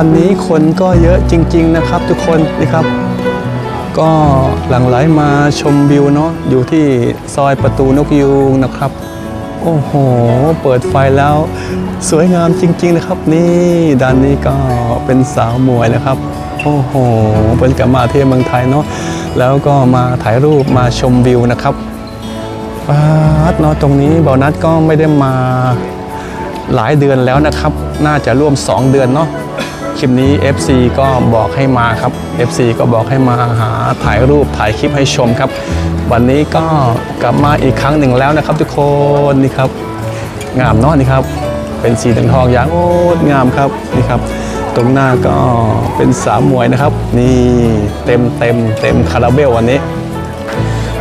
วันนี้คนก็เยอะจริง ๆ นะครับ ทุกคนนี่ครับ ก็หลั่งไหลมาชมวิวเนาะอยู่ที่ซอยประตูนกยูงนะครับ โอ้โห เปิดไฟแล้ว สวยงามจริง ๆ นะครับ นี่ด้านนี้ก็เป็นสาวมวยนะครับ โอ้โหเป็นกลับมาเที่ยวเมืองไทยเนาะแล้วก็มาถ่ายรูปมาชมวิวนะครับปาดเนาะตรงนี้บอนัทก็ไม่ได้มาหลายเดือนแล้วนะครับ น่าจะร่วม 2 เดือนเนาะ คลิปนี้ FC ก็บอกให้มาครับ FC ก็บอกให้มาหาถ่ายรูปถ่ายคลิปให้ชมครับ วันนี้ก็กลับมาอีกครั้งหนึ่งแล้วนะครับ ทุกคนนี่ครับ งามเนาะนี่ครับ เป็นสีทองอย่างโอ้งามครับนี่ครับ ตรงหน้าก็เป็นสามมวยนะครับ นี่เต็มเต็มเต็มคาราเบลวันนี้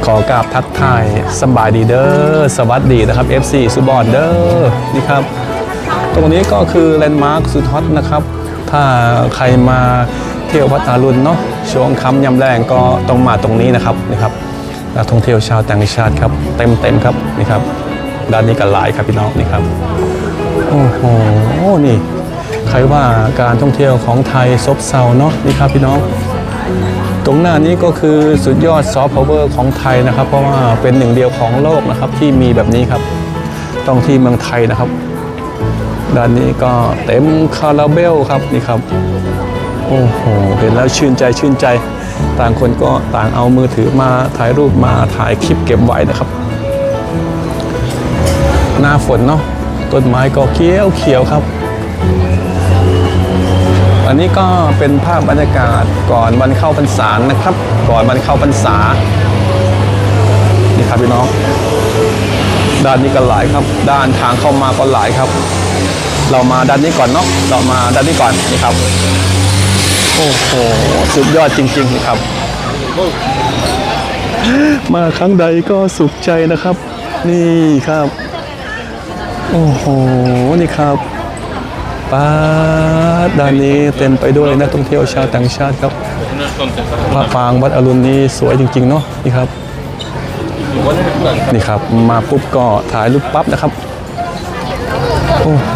ขอกราบทักทายสบายดีเด้อสวัสดีนะครับ FC สุบอนเด้อนี่ครับ ตรงนี้ก็คือแลนด์มาร์คสุดฮอตนะครับ ถ้าใครมาเที่ยวพัทลุนเนาะช่วงค่ำยำแรงก็ต้องมาตรงนี้นะครับนี่ครับนักท่องเที่ยวชาวต่างชาติครับเต็มเต็มๆครับนี่ครับด้านนี้ก็หลายครับพี่น้องนี่ครับโอ้โหนี่ใครว่าการท่องเที่ยวของไทยซบเซาเนาะนี่ครับพี่น้อง ตรงหน้านี้ก็คือสุดยอดซอฟต์พาวเวอร์ของไทยนะครับ เพราะว่าเป็นหนึ่งเดียวของโลกนะครับที่มีแบบนี้ครับต้องที่เมืองไทยนะครับ ด้านนี้ก็เต็มคาราเบลครับนี่ครับ โอ้โห เห็นแล้วชื่นใจชื่นใจ ต่างคนก็ต่างเอามือถือมาถ่ายรูปมาถ่ายคลิปเก็บไว้นะครับ หน้าฝนเนาะต้นไม้ก็เขียวเขียวครับ อันนี้ก็เป็นภาพบรรยากาศก่อนวันเข้าพรรษานะครับ ก่อนวันเข้าพรรษา นี่ครับพี่น้อง ด้านนี้ก็หลายครับ ด้านทางเข้ามาก็หลายครับ เรามาด้านนี้ก่อนเนาะเรามาด้านนี้ก่อนนี่ครับโอ้โหสุดยอดจริงๆนี่ครับ มาครั้งใดก็สุขใจนะครับ นี่ครับ โอ้โหนี่ครับป้าดด้านนี้เต็มไปด้วยนักท่องเที่ยวชาวต่างชาติครับพระปางวัดอรุณนี้สวยจริงๆเนาะนี่ครับนี่ครับ มาปุ๊บก็ถ่ายรูปปั๊บนะครับ อ้โห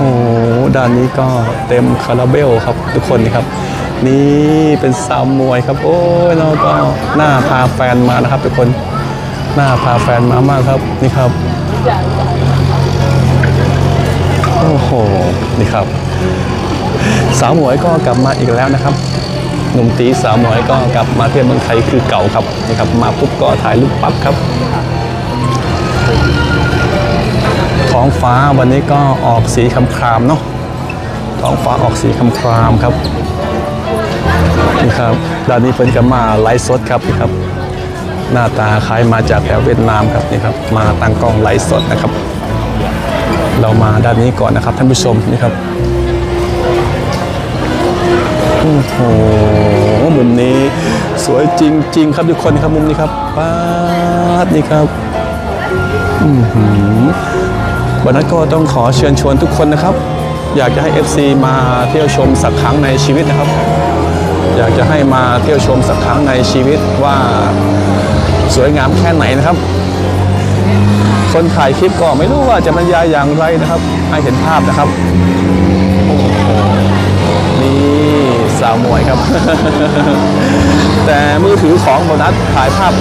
ด้านนี้ก็เต็มคาราเบลครับทุกคนครับ นี่เป็นสาวมวยครับ โอ้ยเราก็หน้าพาแฟนมานะครับ ทุกคนหน้าพาแฟนมามากครับนี่ครับโอ้โหนี่ครับ สาวหมวยก็กลับมาอีกแล้วนะครับหนุ่มตีสาวหมวยก็กลับมาเที่ยวเมืองไทยคือเก่าครับนี่ครับมาปุ๊บก็ถ่ายรูปปั๊บครับ ท้องฟ้าวันนี้ก็ออกสีคำครามเนาะท้องฟ้าออกสีคำครามครับนี่ครับด้านนี้เป็นก็มาไลฟ์สดครับนี่ครับ หน้าตาคล้ายมาจากแถวเวียดนามครับนี่ครับ มาตั้งกล้องไลฟ์สดนะครับ เรามาด้านนี้ก่อนนะครับ ท่านผู้ชมนี่ครับโอ้โหมุมนี้สวยจริง ๆ ครับทุกคนครับมุมนี้ครับป๊าดนี่ครับอือหือ วันนั้นก็ต้องขอเชิญชวนทุกคนนะครับ อยากจะให้ FC มาเที่ยวชมสักครั้งในชีวิตนะครับ อยากจะให้มาเที่ยวชมสักครั้งในชีวิตว่าสวยงามแค่ไหนนะครับ คนถ่ายคลิปก็ไม่รู้ว่าจะบรรยายอย่างไรนะครับ ให้เห็นภาพนะครับนี่สาวมวยครับ แต่มือถือของโบนัสถ่ายภาพ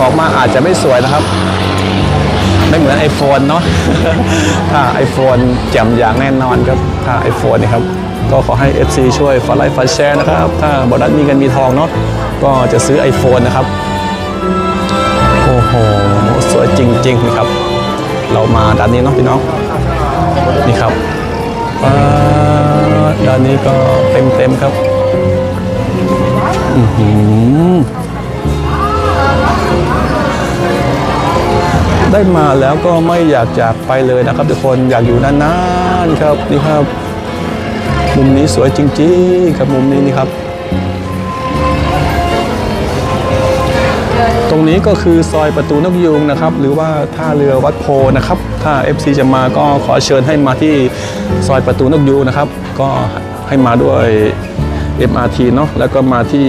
ออกมาอาจจะไม่สวยนะครับ ไม่เหมือน iPhone เนาะถ้า iPhone แจ่มอย่างแน่นอนครับ ถ้า iPhone นี่ครับ ก็ขอให้ FC ช่วยฝากไลค์ฝากแชร์นะครับ ถ้าโบนัสมีเงินมีทองเนาะก็จะซื้อ iPhone นะครับ โอ้โห สวยจริงๆนะครับ เรามาด้านนี้เนาะพี่น้อง นี่ครับด้านนี้ก็เต็มเต็มๆครับ อือหือ ได้มาแล้วก็ไม่อยากจากไปเลยนะครับ ทุกคนอยากอยู่นานๆครับนี่ครับ มุมนี้สวยจริงๆครับมุมนี้นี่ครับ ตรงนี้ก็คือซอยประตูนกยูงนะครับ หรือว่าท่าเรือวัดโพนะครับ ถ้า FC จะมาก็ขอเชิญให้มาที่ซอยประตูนกยูงนะครับ ก็ให้มาด้วย MRT เนาะแล้วก็มาที่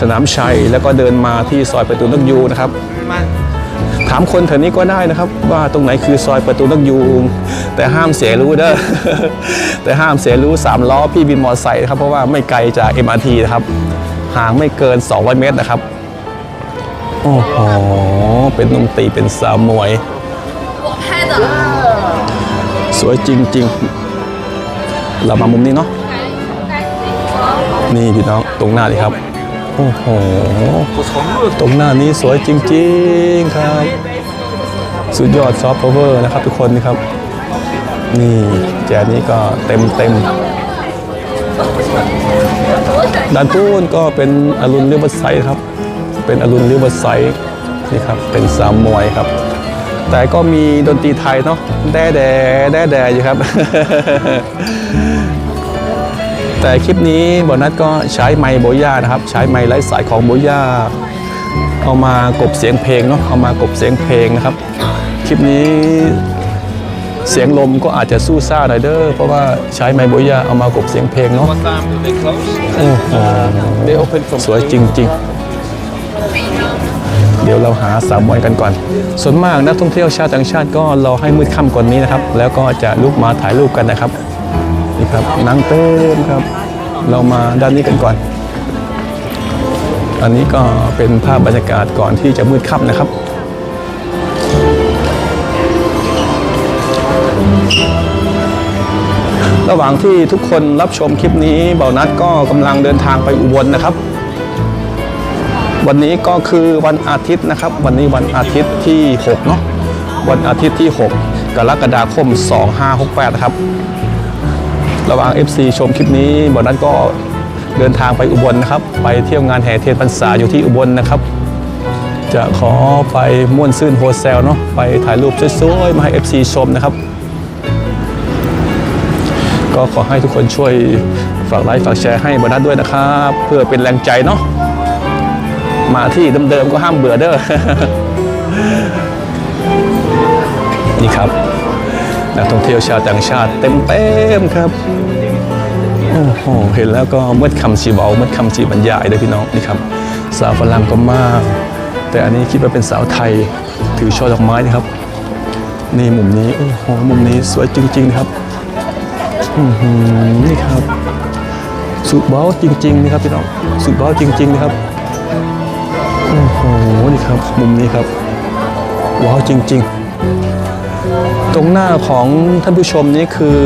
สนามชัยแล้วก็เดินมาที่ซอยประตูนกยูงนะครับามคนแถวนี้ก็ได้นะครับ ว่าตรงไหนคือซอยประตูนักยูงแต่ห้ามเสียรู้เด้อแต่ห้ามเสียรู้3ล้อพี่บินมอเตอร์ไซค์ครับเพราะว่าไม่ไกลจาก MRT นะครับห่างไม่เกิน 200 เมตรนะครับโอ้โหเป็นนมตีเป็นสาวมวย สวยจริง ๆ เรามามุมนี้เนาะนี่พี่น้องตรงหน้าเลยครับ โอ้โห ตรงหน้านี้สวยจริงๆครับ สุดยอดซอฟต์พาวเวอร์นะครับทุกคนนี่ครับ นี่แจกนี้ก็เต็มเต็มด้านตู้นก็เป็นอรุณเรียบไซด์ครับ เป็นอรุณเรียบไซด์นี่ครับ เป็นสามมวยครับ แต่ก็มีดนตรีไทยเนาะแด่แด่แด่แด่อยู่ครับ แต่คลิปนี้บอนัทก็ใช้ไมค์โบย่านะครับ ใช้ไมค์ไร้สายของโบย่าเอามากบเสียงเพลงเนาะเอามากบเสียงเพลงนะครับ คลิปนี้เสียงลมก็อาจจะสู้ซ่าหน่อยเด้อเพราะว่าใช้ไมค์โบย่าเอามากบเสียงเพลงเนาะโอ้โหสวยจริง ๆเดี๋ยวเราหาสาวมวยกันก่อน ส่วนมากนักท่องเที่ยวชาวต่างชาติก็รอให้มืดค่ำก่อนนี้นะครับ แล้วก็จะลุกมาถ่ายรูปกันนะครับ ครับนั่งเต็มครับ เรามาด้านนี้กันก่อน อันนี้ก็เป็นภาพบรรยากาศก่อนที่จะมืดค่ำนะครับระหว่างที่ทุกคนรับชมคลิปนี้เบานัดก็กำลังเดินทางไปอุบลนะครับ วันนี้ก็คือวันอาทิตย์นะครับ วันนี้วันอาทิตย์ที่ 6 เนาะวันอาทิตย์ที่ 6 กรกฎาคม 2568 นะครับ ระหว่าง FC ชมคลิปนี้บอนั้นก็เดินทางไปอุบลนะครับ ไปเที่ยวงานแห่เทียนพรรษาอยู่ที่อุบลนะครับ จะขอไปม่วนซื่นโฮเซลเนาะไปถ่ายรูปสวยๆมาให้ FC ชมนะครับ ก็ขอให้ทุกคนช่วยฝากไลค์ฝากแชร์ให้บอนัสด้วยนะครับ เพื่อเป็นแรงใจเนาะมาที่เดิมๆก็ห้ามเบื่อเด้อนี่ครับ นักท่องเที่ยวชาวต่างชาติเต็มๆครับโอ้โหเห็นแล้วก็เมื่อคำชีเบาเมื่อคำชีบรรยายเลยพี่น้องนี่ครับสาวฝรั่งก็มาก แต่อันนี้คิดว่าเป็นสาวไทยถือช่อดอกไม้นะครับ นี่มุมนี้โอ้โหมุมนี้สวยจริงๆนะครับนี่ครับสุดเบ้าจริงๆนะครับพี่น้องสุดเบ้าจริง ๆ นะครับโอ้โหนี่ครับ มุมนี้ครับว้าวจริง ๆ ตรงหน้าของท่านผู้ชมนี่คือ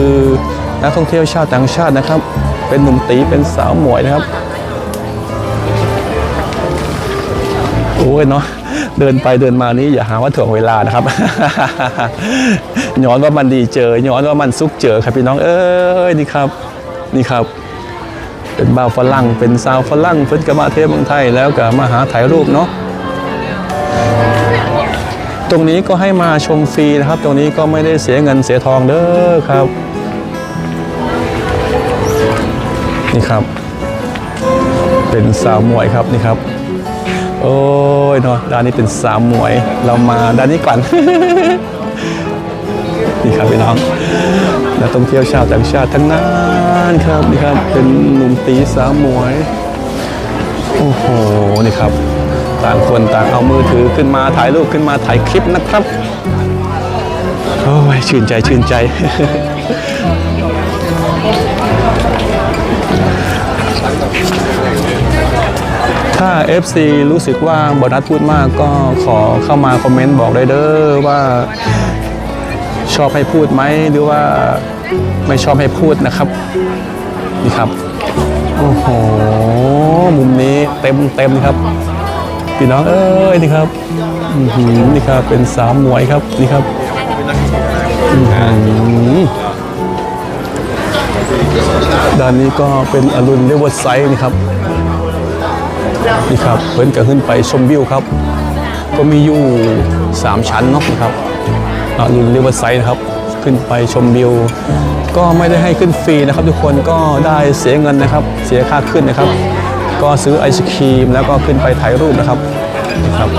นักท่องเที่ยวชาวต่างชาตินะครับ เป็นหนุ่มตีเป็นสาวหมวยนะครับโอ้ยเนาะเดินไปเดินมานี้อย่าหาว่าถ่วงเวลานะครับ ย้อนว่ามันดีเจอ ย้อนว่ามันซุกเจอครับพี่น้องเอ้ยนี่ครับ นี่ครับ เป็นบ่าวฝรั่งเป็นสาวฝรั่งเพิ่นก็มาเที่ยวเมืองไทยแล้วก็มาหาถ่ายรูปเนาะ ตรงนี้ก็ให้มาชมฟรีนะครับ ตรงนี้ก็ไม่ได้เสียเงินเสียทองเด้อครับ นี่ครับ เป็นสาวมวยครับนี่ครับ โอ้ยเนาะด้านนี้เป็นสาวมวย เรามาด้านนี้ก่อน นี่ครับพี่น้องนักท่องเที่ยวชาวต่างชาติทั้งนั้นครับนี่ครับ เป็นหนุ่มตีสาวมวย โอ้โห นี่ครับ ต่างคนต่างเอามือถือขึ้นมาถ่ายรูปขึ้นมาถ่ายคลิปนะครับโอ้ยชื่นใจชื่นใจ ถ้า FC รู้สึกว่าบอนัสพูดมากก็ขอเข้ามาคอมเมนต์บอกได้เด้อว่าชอบให้พูดไหมหรือว่าไม่ชอบให้พูดนะครับนี่ครับ โอ้โห มุมนี้เต็มเต็มครับ พี่น้องเอ้ยนี่ครับนี่ครับเป็นสาวมวยครับนี่ครับด้านนี้ก็เป็นอรุณเรเวอร์ไซด์นี่ครับนี่ครับเพิ่นก็ขึ้นไปชมวิวครับ ก็มีอยู่ 3 ชั้นเนาะนะครับอรุณเรเวอร์ไซด์นะครับ ขึ้นไปชมวิว ก็ไม่ได้ให้ขึ้นฟรีนะครับ ทุกคนก็ได้เสียเงินนะครับ เสียค่าขึ้นนะครับ ก็ซื้อไอศครีม แล้วก็ขึ้นไปถ่ายรูปนะครับนะครับ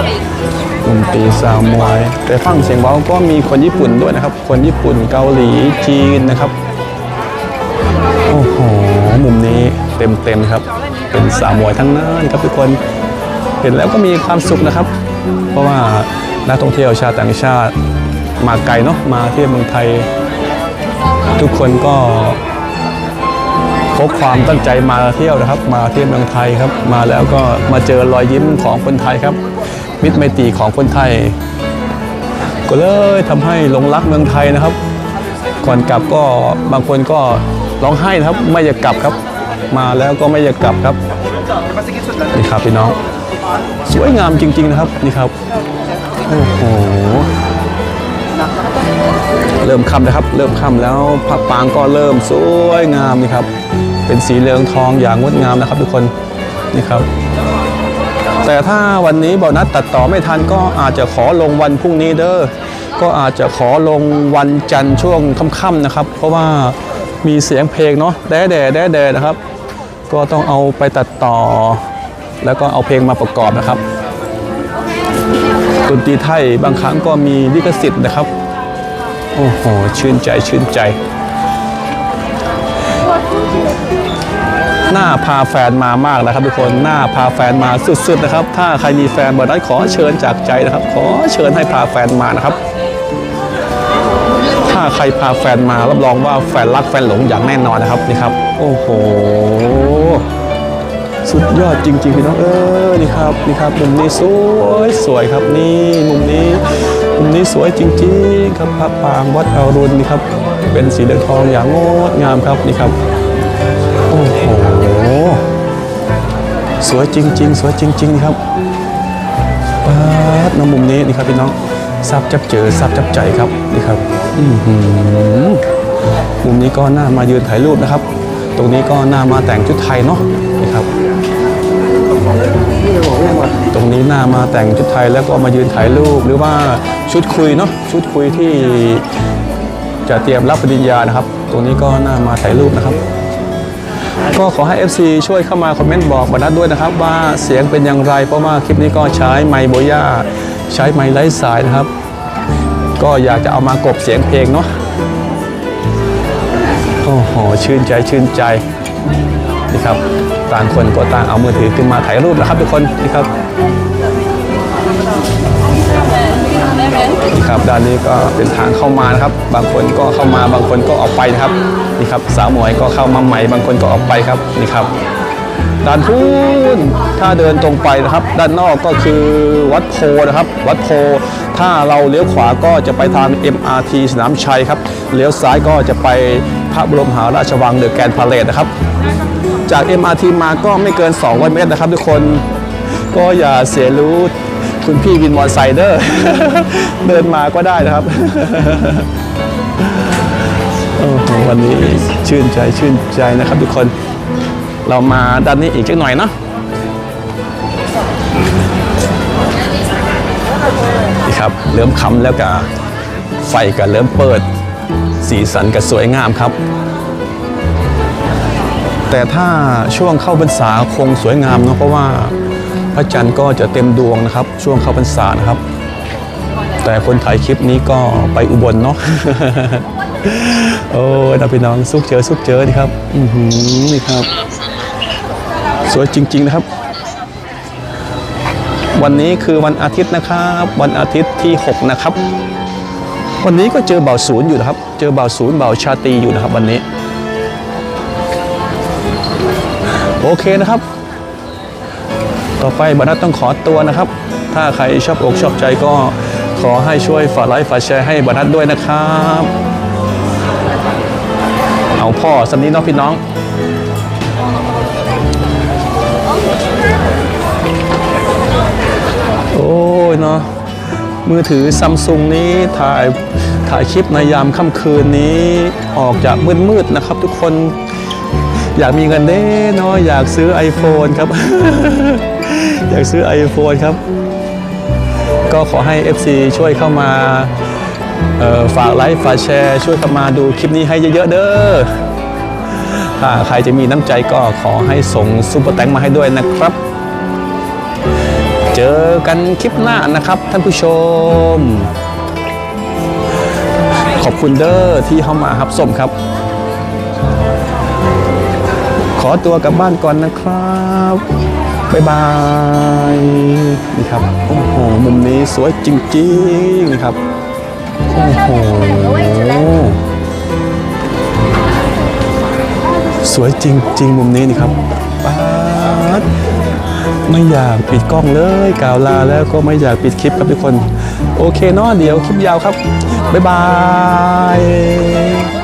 ดนตรีซาวมวย แต่ฟังเสียงเบาก็มีคนญี่ปุ่นด้วยนะครับ คนญี่ปุ่นเกาหลีจีนนะครับโอ้โหมุมนี้เต็มเต็มครับ เป็นสาวมวยทั้งนั้นครับทุกคนเห็นแล้วก็มีความสุขนะครับ เพราะว่านักท่องเที่ยวชาวต่างชาติมาไกลเนาะมาเที่ยวเมืองไทย ทุกคนก็ พกความตั้งใจมาเที่ยวนะครับ มาเที่ยวเมืองไทยครับ มาแล้วก็มาเจอรอยยิ้มของคนไทยครับ มิตรไมตรีของคนไทย ก็เลยทำให้หลงรักเมืองไทยนะครับ ก่อนกลับก็บางคนก็ร้องไห้นะครับ ไม่อยากกลับครับ มาแล้วก็ไม่อยากกลับครับนี่ครับพี่น้อง สวยงามจริง ๆ นะครับนี่ครับโอ้โหเริ่มค่ำนะครับ เริ่มค่ำแล้วพระปางก็เริ่มสวยงามนี่ครับ เป็นสีเหลืองทองอย่างงดงามนะครับ ทุกคนนี่ครับ แต่ถ้าวันนี้บอนัดตัดต่อไม่ทันก็อาจจะขอลงวันพรุ่งนี้เด้อก็อาจจะขอลงวันจันทร์ช่วงค่ำๆนะครับ เพราะว่ามีเสียงเพลงเนาะแด่แด่แด่แด่นะครับ ก็ต้องเอาไปตัดต่อ แล้วก็เอาเพลงมาประกอบนะครับดนตรีไทยบางครั้งก็มีลิขสิทธิ์นะครับ โอ้โห ชื่นใจชื่นใจ หน้าพาแฟนมามากนะครับ ทุกคนหน้าพาแฟนมาสุดๆนะครับ ถ้าใครมีแฟนบอนั้ขอเชิญจากใจนะครับ ขอเชิญให้พาแฟนมานะครับ ถ้าใครพาแฟนมารับรองว่าแฟนรักแฟนหลงอย่างแน่นอนนะครับนี่ครับ โอ้โหสุดยอดจริงๆพี่น้องเออนี่ครับนี่ครับมุมนี้สวยสวยครับนี่มุมนี้มุมนี้สวยจริงๆครับพระปรางวัดอรุณนี่ครับเป็นสีเหลืองทองอย่างงดงามครับนี่ครับโอ้โห สวยจริง ๆ สวยจริง ๆ ครับป๊าดน้ำมุมนี้นี่ครับพี่น้องซับจับเจอซับจับใจครับนี่ครับอือหือมุมนี้ก็น่ามายืนถ่ายรูปนะครับ ตรงนี้ก็น่ามาแต่งชุดไทยเนาะนี่ครับ ตรงนี้น่ามาแต่งชุดไทยแล้วก็มายืนถ่ายรูปหรือว่าชุดคุยเนาะชุดคุยที่จะเตรียมรับปริญญานะครับ ตรงนี้ก็น่ามาถ่ายรูปนะครับ ก็ขอให้ FC ช่วยเข้ามาคอมเมนต์บอกบรรทัดด้วยนะครับ ว่าเสียงเป็นอย่างไร เพราะว่าคลิปนี้ก็ใช้ไมโบย่าใช้ไมค์ไร้สายนะครับ ก็อยากจะเอามากบเสียงเพลงเนาะโอ้โหชื่นใจชื่นใจนี่ครับต่างคนก็ต่างเอามือถือขึ้นมาถ่ายรูปนะครับทุกคนนี่ครับนี่ครับด้านนี้ก็เป็นทางเข้ามานะครับ บางคนก็เข้ามาบางคนก็ออกไปนะครับ นี่ครับสาวหมวยก็เข้ามาใหม่บางคนก็ออกไปครับนี่ครับ ด้านพูนถ้าเดินตรงไปนะครับ ด้านนอกก็คือวัดโพนะครับ วัดโพ ถ้าเราเลี้ยวขวาก็จะไปทาง MRT สนามชัยครับเลี้ยวซ้ายก็จะไปพระบรมหาราชวังเดอะแกรนด์พาเลทนะครับ จาก MRT มาก็ไม่เกิน 200 เมตรนะครับ ทุกคนก็อย่าเสียรู้คุณพี่วินมอเตอร์ไซค์เดอร์เดินมาก็ได้นะครับ วันนี้ชื่นใจชื่นใจนะครับทุกคนเรามาด้านนี้อีกจักหน่อยเนาะนี่ครับเริ่มค้ำแล้วก็ไฟก็เริ่มเปิด สีสันก็สวยงามครับ แต่ถ้าช่วงเข้าพรรษาคงสวยงามเนาะเพราะว่าพระจันทร์ก็จะเต็มดวงนะครับ ช่วงเข้าพรรษานะครับ แต่คนถ่ายคลิปนี้ก็ไปอุบลเนาะ โอ้ยนะพี่น้องสุกเจอสุกเจอนี่ครับอือหือนี่ครับ สวยจริง ๆ นะครับ วันนี้คือวันอาทิตย์นะครับ วันอาทิตย์ที่ 6 นะครับ วันนี้ก็เจอเบาศูนย์อยู่นะครับ เจอเบาศูนย์เบาชาตีอยู่นะครับ วันนี้ โอเคนะครับ ต่อไปบรรทัดต้องขอตัวนะครับ ถ้าใครชอบอกชอบใจก็ขอให้ช่วยฝากไลค์ฝากแชร์ให้บรรทัดด้วยนะครับ เอาพ่อสำนี้น้องพี่น้อง โอ้ยเนาะมือถือซัมซุงนี้ถ่ายถ่ายคลิปในยามค่ำคืนนี้ออกจากมืดๆนะครับ ทุกคนอยากมีเงินเด้เนาะอยากซื้อ iPhone ครับ อยากซื้อ iPhone ครับ ก็ขอให้ FC ช่วยเข้ามา ฝากไลค์ฝากแชร์ ช่วยเข้ามาดูคลิปนี้ให้เยอะๆเด้อถ้าใครจะมีน้ำใจก็ขอให้ส่งซุปเปอร์แตงมาให้ด้วยนะครับ เจอกันคลิปหน้านะครับท่านผู้ชม ขอบคุณเด้อที่เข้ามารับสมครับ ขอตัวกลับบ้านก่อนนะครับบ๊ายบายครับ โอ้โห มุมนี้สวยจริงๆนะครับ โอ้โหสวยจริงจริงมุมนี้นี่ครับป๊าดไม่อยากปิดกล้องเลยกล่าวลาแล้วก็ไม่อยากปิดคลิปครับทุกคน โอเคเนาะเดี๋ยวคลิปยาวครับ บ๊ายบาย